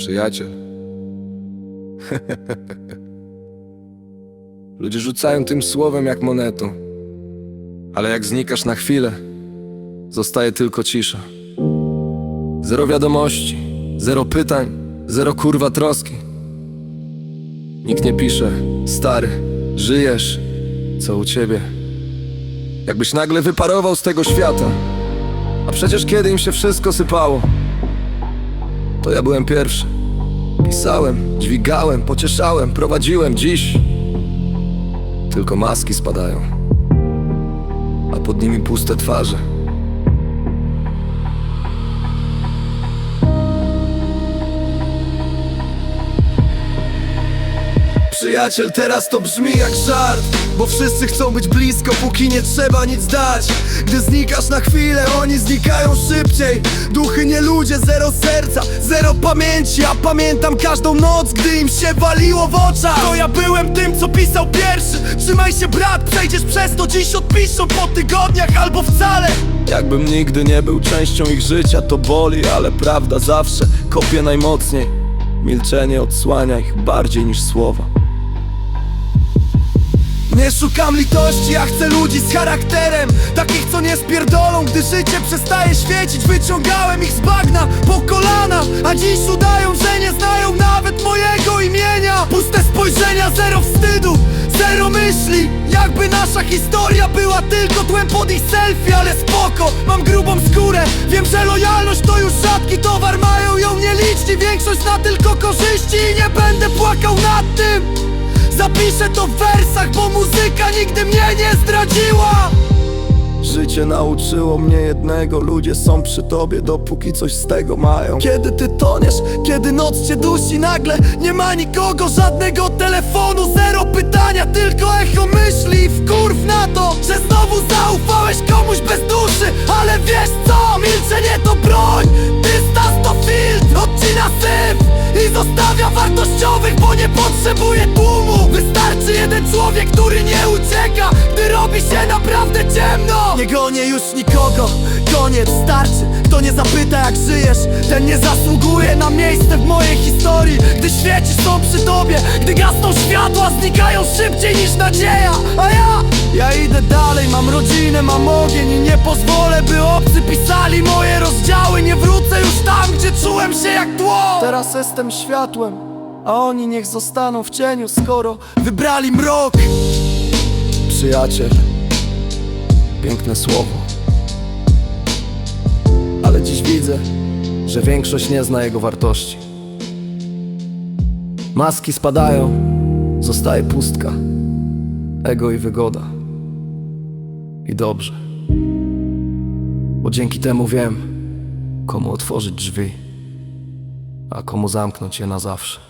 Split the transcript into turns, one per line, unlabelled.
Przyjaciel. Ludzie rzucają tym słowem jak monetą. Ale jak znikasz na chwilę, zostaje tylko cisza. Zero wiadomości, zero pytań, zero kurwa troski. Nikt nie pisze, stary, żyjesz, co u ciebie? Jakbyś nagle wyparował z tego świata. A przecież kiedy im się wszystko sypało, to ja byłem pierwszy. Pisałem, dźwigałem, pocieszałem, prowadziłem dziś. Tylko maski spadają, a pod nimi puste twarze. Przyjaciel, teraz to brzmi jak żart. Bo wszyscy chcą być blisko, póki nie trzeba nic dać. Gdy znikasz na chwilę, oni znikają szybciej. Duchy nie ludzie, zero serca, zero pamięci. A pamiętam każdą noc, gdy im się waliło w oczach.
To ja byłem tym, co pisał pierwszy. Trzymaj się brat, przejdziesz przez to. Dziś odpiszą po tygodniach albo wcale.
Jakbym nigdy nie był częścią ich życia, to boli Ale prawda zawsze kopie najmocniej. Milczenie odsłania ich bardziej niż słowa
Nie szukam litości, ja chcę ludzi z charakterem Takich, co nie spierdolą, gdy życie przestaje świecić Wyciągałem ich z bagna po kolana A dziś udają, że nie znają nawet mojego imienia Puste spojrzenia, zero wstydu, zero myśli Jakby nasza historia była tylko tłem pod ich selfie Ale spoko, mam grubą skórę Wiem, że lojalność to już rzadki towar Mają ją nieliczni, większość na tylko korzyści I nie będę płakał nad tym Zapiszę to w wersach, bo muzyka nigdy mnie nie zdradziła.
Życie nauczyło mnie jednego Ludzie są przy tobie, dopóki coś z tego mają.
Kiedy ty toniesz, kiedy noc cię dusi Nagle nie ma nikogo, żadnego telefonu Zero pytania, tylko echo myśli. Wkurw na to, że znowu zaufałeś komuś bez duszy Ale wiesz co, milczenie to bo nie potrzebuje tłumu. Wystarczy jeden człowiek, który nie ucieka Gdy robi się naprawdę ciemno. Nie gonię już nikogo, koniec, starczy Kto nie zapyta jak żyjesz, ten nie zasługuje na miejsce w mojej historii. Gdy świecisz są przy tobie, gdy gasną światła Znikają szybciej niż nadzieja, a ja ja idę dalej, mam rodzinę, mam ogień I nie pozwolę, by obcy pisali moje rozdziały. Nie wrócę już tam, gdzie czułem się jak tło. Teraz jestem światłem, a oni niech zostaną w cieniu Skoro wybrali mrok.
Przyjaciel Piękne słowo. Ale dziś widzę, że większość nie zna jego wartości. Maski spadają, zostaje pustka. Ego i wygoda. I dobrze. Bo dzięki temu wiem Komu otworzyć drzwi A komu zamknąć je na zawsze